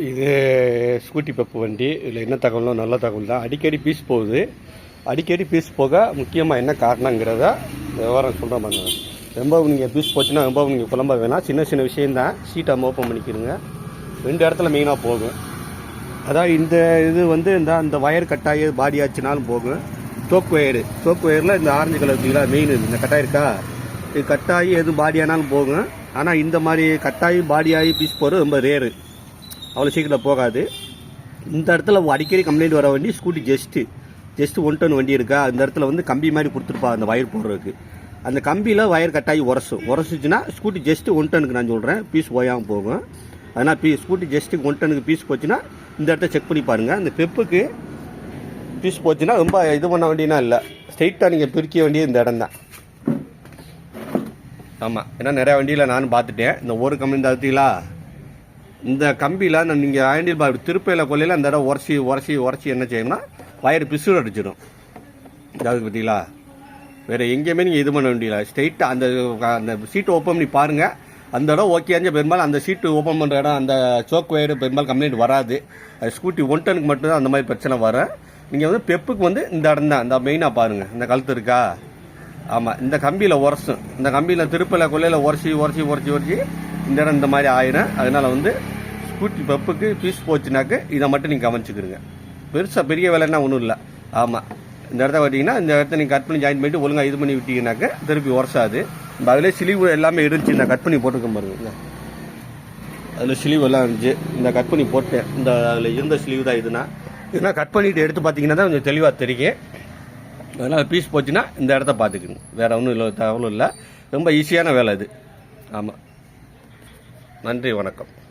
இது ஸ்கூட்டி பப்பு வண்டி. இதில் என்ன தகவலும் நல்ல தகவல் தான். அடிக்கடி பீஸ் போகுது. அடிக்கடி பீஸ் போக முக்கியமாக என்ன காரணங்கிறத விவரம் சொல்கிறேன் மாதிரி ரொம்ப நீங்கள் பீஸ் போச்சுன்னா ரொம்ப நீங்கள் குழம்ப வேணாம். சின்ன சின்ன விஷயந்தான் சீட்டை ஓப்பன் பண்ணிக்கிறங்க ரெண்டு இடத்துல மெயினாக போகும். அதான் இந்த இது வந்து இந்த அந்த ஒயர் கட்டாயி பாடி ஆச்சுனாலும் போகும். சோக் ஒயரு சோக் ஒயரில் இந்த ஆரஞ்சு கலர் இருக்குங்களா மெயின் இந்த கட்டாயிருக்கா இது கட்டாயி எது பாடி ஆனாலும் போகும். ஆனால் இந்த மாதிரி கட்டாயி பாடி ஆகி பீஸ் போகிறது ரொம்ப ரேரு அவ்வளோ சீக்கிரம் போகாது. இந்த இடத்துல அடிக்கடி கம்ப்ளைண்ட் வர வண்டி scooty just just one ton வண்டி இருக்கா? அந்த இடத்துல வந்து கம்பி மாதிரி கொடுத்துருப்பா அந்த வயர் போடுறதுக்கு. அந்த கம்பியில் வயர் கட்டாயி உரசும் உரசிச்சுன்னா ஸ்கூட்டி ஜஸ்ட்டு ஒன் டனுக்கு நான் சொல்கிறேன் பீஸ் போயாமல் போகும். அதனால் பீ ஸ்கூட்டி ஜஸ்ட்டுக்கு ஒன் டனுக்கு பீஸ் போச்சுன்னா இந்த இடத்த செக் பண்ணி பாருங்கள் அந்த பெப்புக்கு பீஸ் போச்சுன்னா ரொம்ப இது பண்ண வேண்டியனா இல்லை. ஸ்ட்ரெயிட்டாக நீங்கள் பிரிக்க வேண்டிய இந்த இடம் தான். ஆமாம் ஏன்னா நிறையா வண்டியில் நானும் பார்த்துட்டேன். இந்த ஒரு கம்பெனி தடுத்தீங்களா இந்த கம்பியில் நீங்கள் ஆண்டில் பார் திருப்பையில் கொல்லையில் அந்த இடம் உரசி உரசி உரசி என்ன செய்யணும்னா வயர் பிசுறு அடிச்சிடும். அதுக்கு பார்த்தீங்களா? வேறு எங்கேயுமே நீங்கள் இது பண்ண வேண்டியல ஸ்ட்ரெயிட்டாக அந்த அந்த சீட்டு ஓப்பன் பண்ணி பாருங்கள் அந்த இடம் ஓகே பெரும்பாலும் அந்த சீட்டு ஓப்பன் பண்ணுற இடம் அந்த சோக் வயர் பெரும்பாலும் கம்ப்ளைண்ட் வராது. அது ஸ்கூட்டி ஒன் டனுக்கு மட்டும்தான் அந்த மாதிரி பிரச்சனை வரும். நீங்கள் வந்து பெப்புக்கு வந்து இந்த இடம் தான். இந்த மெயினாக பாருங்கள் இந்த கழுத்து இருக்கா? ஆமாம் இந்த கம்பியில் உரசும். இந்த கம்பியில் திருப்பலை கொள்ளையில் உரசி உரசி உரசி உரசி. இந்த இடம் இந்த மாதிரி ஆயிரும் அதனால் வந்து ஸ்கூட்டி பப்புக்கு பீஸ் போச்சுனாக்க இதை மட்டும் நீங்கள் கவனிச்சிக்கிடுங்க. பெருசாக பெரிய வேலைன்னா ஒன்றும் இல்லை. ஆமாம் இந்த இடத்த பார்த்தீங்கன்னா இந்த இடத்த நீங்கள் கட் பண்ணி ஜாயின் பண்ணிட்டு ஒழுங்காக இது பண்ணி விட்டீங்கன்னாக்க திருப்பி உரசாது. இந்த அதிலே சிலிவு எல்லாமே இருந்துச்சு. நான் கட் பண்ணி போட்டுக்க பாருங்க. அதில் ஸ்லீவ் எல்லாம் இருந்துச்சு. இந்த கட் பண்ணி போட்டேன். இந்த அதில் இருந்த சிலிவு தான் இதுனா. இதெல்லாம் கட் பண்ணிட்டு எடுத்து பார்த்தீங்கன்னா தான் கொஞ்சம் தெளிவாக தெரியும். அதனால் பீஸ் போச்சுன்னா இந்த இடத்த பார்த்துக்குங்க வேறு ஒன்றும் இல்லை தகவலும் இல்லை. ரொம்ப ஈஸியான வேலை இது ஆமாம் நன்றி வணக்கம்.